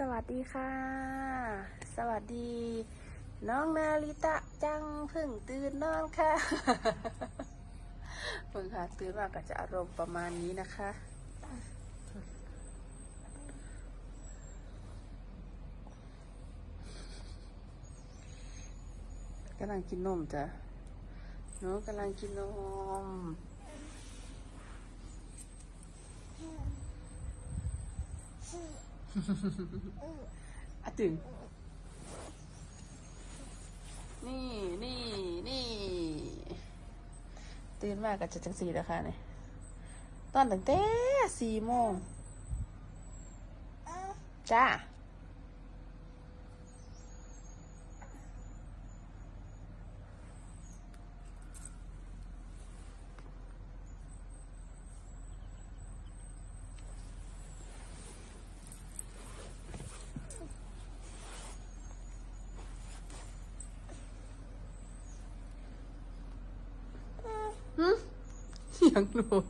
สวัสดีค่ะ สวัสดี น้องนาริตะจังเพิ่งตื่นนอนค่ะเพิ่งค่ะตื่นมาก็จะอารมณ์ประมาณนี้นะคะ กำลังกินนมจ้ะหนูกำลังกินนม อะตึง นี่นี่นี่ ตื่นมากก็จะจังสี่แล้วค่ะเนี่ยตอนตั้งแต่สี่โมง จ้า เสียงหลง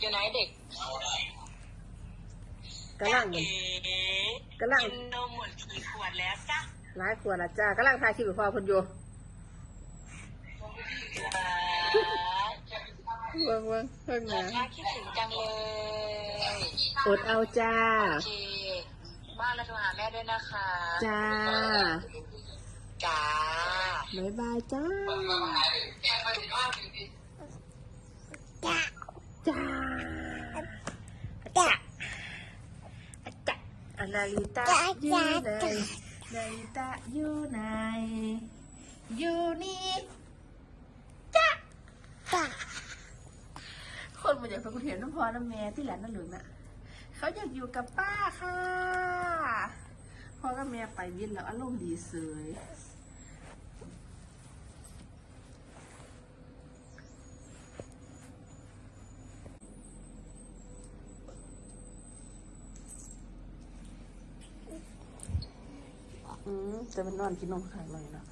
อยู่ไหนเด็กกำลังเอ๋กำลัง กินนมหมดกี่ขวดแล้วจ๊ะหลายขวดละจ้ากำลังทายคลิปกับพ่อคนอยู่เบิ่งเบิ่งเบิ่งเหมือนะนน่าคิดถึงจังเลยอดเอาจ้า โอเคบ้านเราโทรหาแม่ด้วยนะคะจ้า จ้าบ๊ายบายจ้า จ้า จ้าจ้าอานาริตะอยู่ไหนนาริตะอยู่ไหนอยู่นี่จ้าจ้าคนมาจากพระกุเทนน้ำพอน้ำแม่ที่แหลมนั่นหลุนน่ะ เขาอยากอยู่กับป้าค่ะพ่อกับแม่ไปวินแล้วอารมณ์ดีเสย อืม จะเป็นนอนกินนมข้างหน่อยเนาะ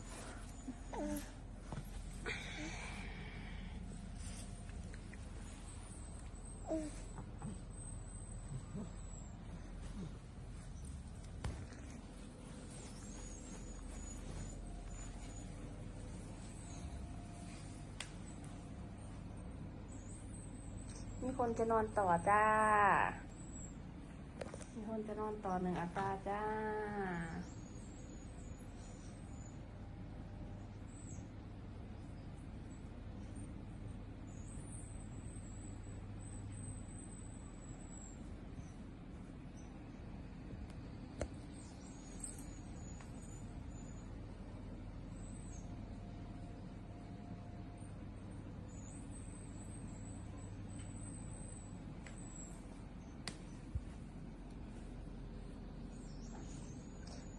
มีคนจะนอนต่อจ้า มีคนจะนอนต่อหนึ่งอัตราจ้า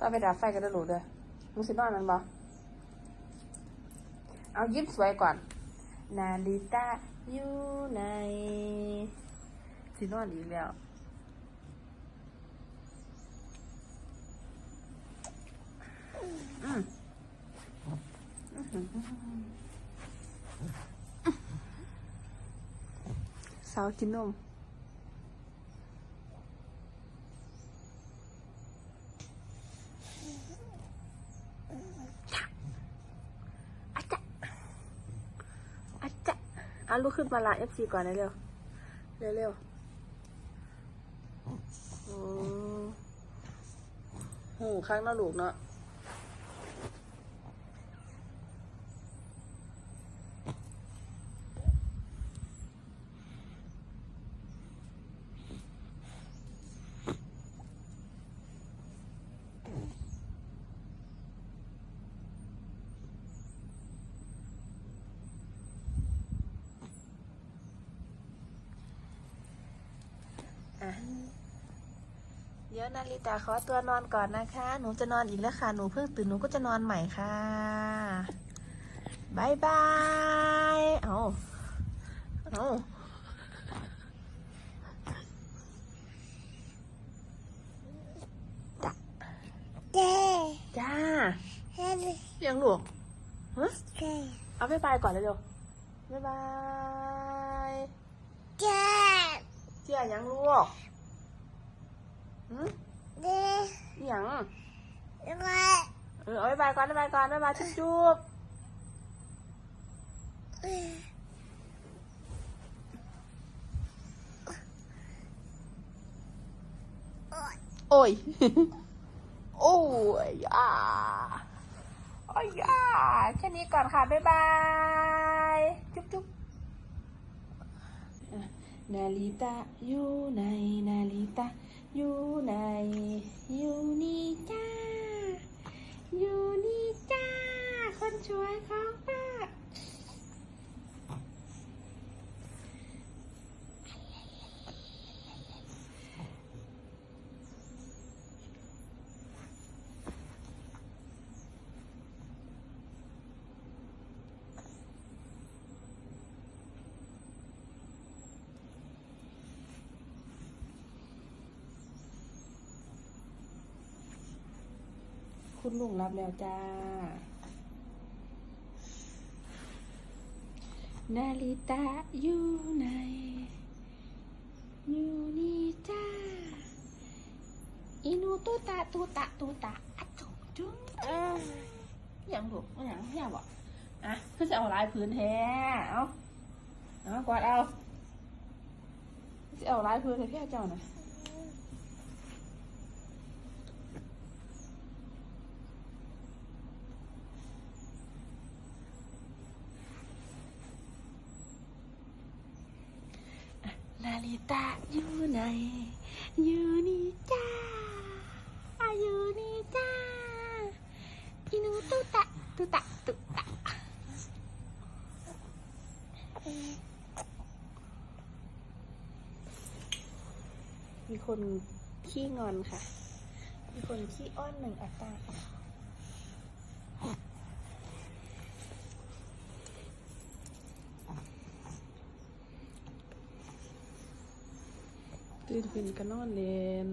ป้าไปดับไฟกันแล้หลุดเลยมึงสินอนมันบ่เอายิ้มสวยก่อน นาลิตาอยู่ในสินอนอีกแล้วอืมสาวกินนม อาจจะอาจจะ เอาลุกขึ้นมาละเอฟซีก่อนเร็วเร็วเร็วๆอืมหูข้างหน้าลูกเนาะอะ เดี๋ยวนาริตาขอตัวนอนก่อนนะคะ หนูจะนอนอีกแล้วค่ะ หนูเพิ่งตื่นหนูก็จะนอนใหม่ค่ะบายบาย เอาเอาจ้าเจ๊จ้าเฮ้ยยังลูกฮะเจ๊เอาบายบายก่อนเลยเร็วบายบาย เจ๊เจ้ายังลูก หืมเจ๊อิหยังยังไงเออเอาบายบายก่อนบายบายก่อนบายบายจุ๊บจุ๊บโอ้ย โอ้ยอ่าโอ้ยอ่าแค่นี้ก่อนค่ะ บ๊ายบาย จุ๊บจุ๊บอะนาลิตาอยู่ไหนนาลิตา อยู่ไหนอยู่นี่จ้า อยู่นี่จ้า คนช่วยเขา คุณลุงรับแล้วจ้า นาลิตาอยู่ไหน อยู่นี่จ้าอีนูตูตาตูตาตูตาอะจุกจุ๊งเออยังถูกยังยังบอกอะคือจะเอาลายพื้นแท้เอาเอากวาดเอาจะเอาลายพื้นให้พี่เจ้าหน่อยนาลิ ตาอยู่ไหนอยู่นี่จ้าอยู่นี่จ้าอีนูตุตะตุตะตุตะมีคนขี้งอนค่ะ มีคนขี้อ้อนหนึ่งอัตราค่ะ ตื่นขึ้นก็นอนเล่น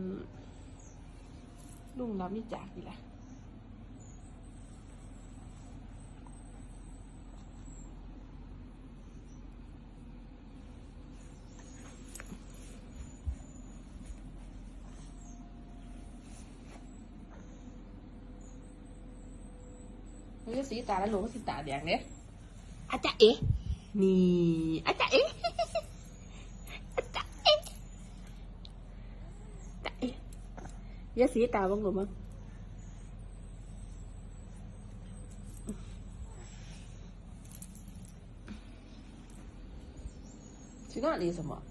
ลุงรับนี่จากนี่แหละมันก็สีตาแล้วหลงสีตาแดงเนี่ยอาจารย์เอ๋นี่อาจารย์เอ๋อาจารย์เอ๋อาจารย์เอ๋อ ย่าสีตาบ้างหรือมั้งสีน่าดีสมอง